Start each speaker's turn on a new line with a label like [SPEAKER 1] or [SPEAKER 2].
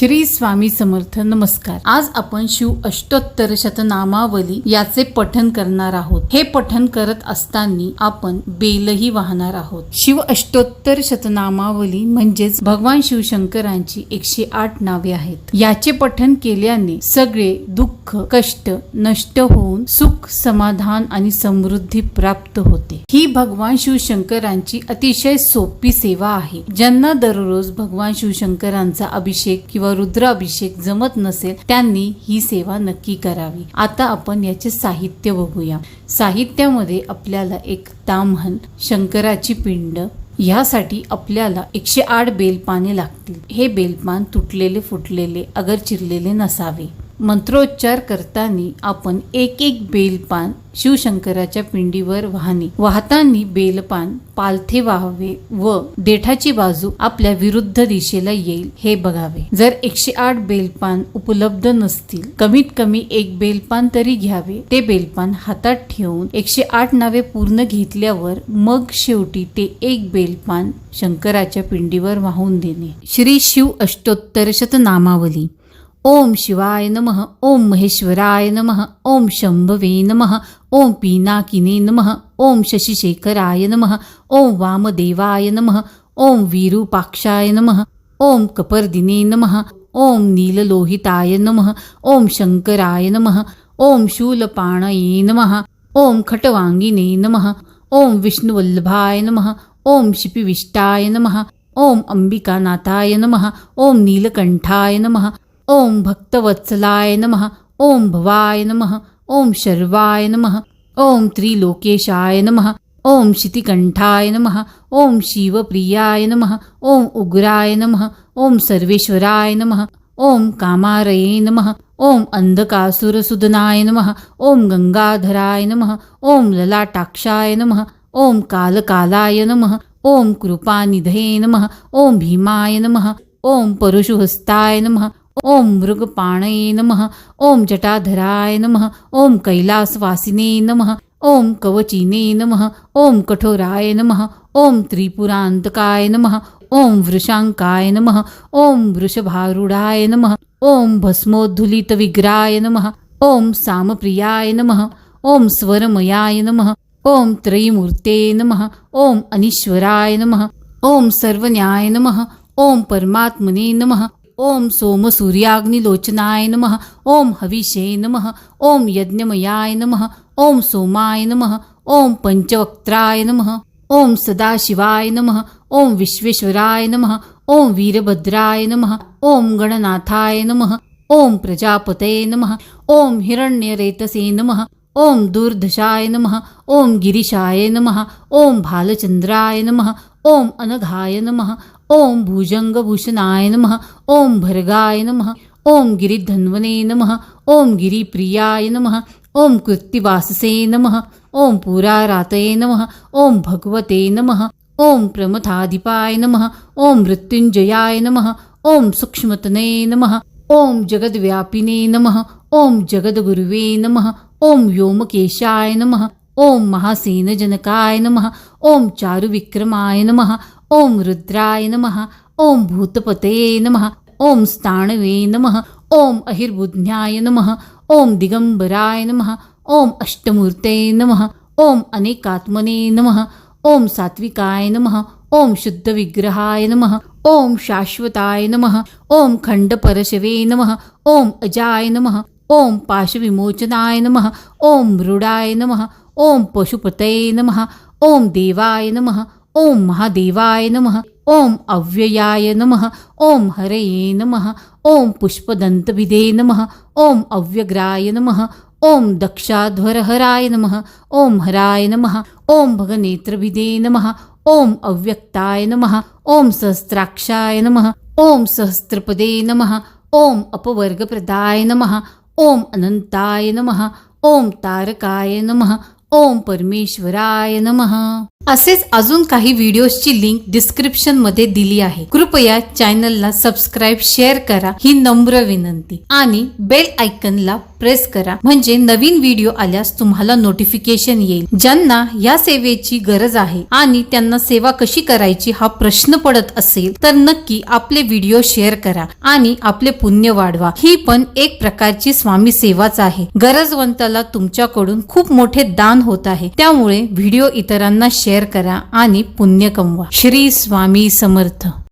[SPEAKER 1] श्री स्वामी समर्थ नमस्कार. आज आपण शिव अष्टोत्तर शतनामावली याचे पठन करणार आहोत. हे पठन करत असताना आपण बेलही वाहणार आहोत. शिव अष्टोत्तर शतनामावली म्हणजेच भगवान शिवशंकरांची एकशे आठ नावे आहेत. याचे पठन केल्याने सगळे दुःख कष्ट नष्ट होऊन सुख समाधान आणि समृद्धी प्राप्त होते. ही भगवान शिवशंकरांची अतिशय सोपी सेवा आहे. ज्यांना दररोज भगवान शिवशंकरांचा अभिषेक किंवा रुद्राभिषेक जमत नसेल त्यांनी ही सेवा नक्की करावी. आता आपण याचे साहित्य बघूया. साहित्यामध्ये आपल्याला एक ताम्हण शंकराची पिंड यासाठी आपल्याला एकशे आठ बेलपाने लागतील. हे बेलपान तुटलेले फुटलेले अगर चिरलेले नसावे. मंत्रोच्चार करताना आपण एक एक बेलपान शिवशंकराच्या पिंडीवर वाहणे. वाहताना बेलपान पालथे वाहावे व देठाची बाजू आपल्या विरुद्ध दिशेला येईल हे बघावे. जर एकशे आठ बेलपान उपलब्ध नसतील कमीत कमी एक बेलपान तरी घ्यावे. ते बेलपान हातात ठेवून एकशे आठ नावे पूर्ण घेतल्यावर मग शेवटी ते एक बेलपान शंकराच्या पिंडीवर वाहून देणे. श्री शिव अष्टोत्तर शतनामावली. ओम शिवाय नमः ओम महेश्वराय नमः ओम शंभवे नमः ओम पीनाकिने नमः ओम शशिशेखराय नमः ओम वामदेवाय नमः ओम विरूपाक्षाय नमः ओम कपर्दिने नमः ओम नीललोहिताय नमः ओम शंकराय नमः ओम शूलपाणये नमः ओम खटवांगिने नमः ओम विष्णुवल्लभाय नमः ओम शिपिविष्टाय नमः ओम अंबिकानाथाय नमः ओम नीलकंठाय नमः ओम भक्तवत्सलाय नमः ओम भवाय नमः ओम शर्वाय नमः ओम त्रिलोकेशाय नमः ओम शितिकंठाय नमः ओम शिवप्रियाय नमः ओम उग्राय नमः ओम सर्वेश्वराय नमः ओम कामारये नमः ओम अंधकासुरसुदनाय नमः ओम गंगाधराय नमः ओम ललाटाक्षाय नमः ओम कालकालाय नमः ओम कृपानिधये नमः ओम भीमाय नमः ओम परशुहस्ताय नमः ओम मृगपाणये नमः ओम जटाधराय नमः ओम कैलासवासिने नमः ओम कवचिने नमः ओम कठोराय नमः ओम त्रिपुरान्तकाय नमः ओम वृषांकाय नमः ओम वृषभारूढाय नमः ओम भस्मोद्धुलितविग्राय नमः ओम सामप्रियाय नमः ओम स्वरमयाय नमः ओम त्रयीमूर्ते नमः ओम अनीश्वराय नमः ओम सर्वन्याय नमः ओम परमात्मने नमः ओम सूर्याग्निलोचनाय नमः ओम हविषे नमः ओम यज्ञमयाय नमः ओम सोमाय नमः ओम पंचवक्त्राय नमः ओम सदाशिवाय नमः ओम विश्वेश्वराय नमः ओम वीरभद्राय नमः ओम गणनाथाय नमः ओम प्रजापते नमः ओम हिरण्यरेतसे नमः ओम दूर्धशाय नमः ओम गिरीशाय नमः ओम भालचंद्राय नमः ओम अनघाय नमः ओम भुजंगभूषणाय नमः ओम भर्गाय नमः ओम गिरिधन्वने नमः ओम गिरिप्रियाय नमः ओम कृत्तिवाससे नमः ओम पुरारातये नमः ओम भगवते नमः ओम प्रमथाधिपाय नमः ओम मृत्युंजयाय नमः ओम सूक्ष्मतने नमः ओम जगद्व्यापिने नमः ओम जगद्गुरुवे नमः ओम व्योमकेशाय नमः ओम महासेनजनकाय नमः ओम चारुविक्रमाय नमः ओम रुद्राय नमः ओम भूतपते नमः ओम स्थाणवे नमः ओम अहिर्बुध्याय नमः ओम दिगंबराय नमः ओम अष्टमूर्ते नमः ओम अनेकात्मने नमः ओम सात्विकाय नमः ओम शुद्धविग्रहाय नमः ओम शाश्वताय नमः ओम खण्डपरशवे नमः ओम अजाय नमः ओम पाशविमोचनाय नमः ओम मृडाय नमः ओम पशुपतये नमः ओम देवाय नमः ओम महादेवाय नमः ओम अव्ययाय नमः ओम हरये नमः ओम पुष्पदन्तविदे नमः ओम अव्यग्राय नमः ओम दक्षाध्वरहराय नमः ओम हराय नमः ओम भगनेत्रविदे नमः ओम अव्यक्ताय नमः ओम सहस्राक्षाय नमः ओम सहस्त्रपदे नमः ओम अपवर्गप्रदाय नमः ओम अनंताय नमः ओम तारकाय नमः ओम परमेश्वराय नमः असेच अजून काही व्हिडिओजची लिंक डिस्क्रिप्शनमध्ये दिली आहे. कृपया चॅनलला सबस्क्राईब शेअर करा ही नम्र विनंती. आणि बेल आयकनला प्रेस करा. म्हणजे नवीन व्हिडिओ आल्यास तुम्हाला नोटिफिकेशन येईल. ज्यांना या सेवेची गरज आहे आणि त्यांना सेवा कशी करायची हा प्रश्न पडत असेल तर नक्की आपले व्हिडिओ शेअर करा आणि आपले पुण्य वाढवा. ही पण एक प्रकारची स्वामी सेवाच आहे. गरजवंताला तुमच्याकडून खूप मोठे दान होत आहे. त्यामुळे व्हिडिओ इतरांना शेअर करा आणि पुण्य कमवा. श्री स्वामी समर्थ.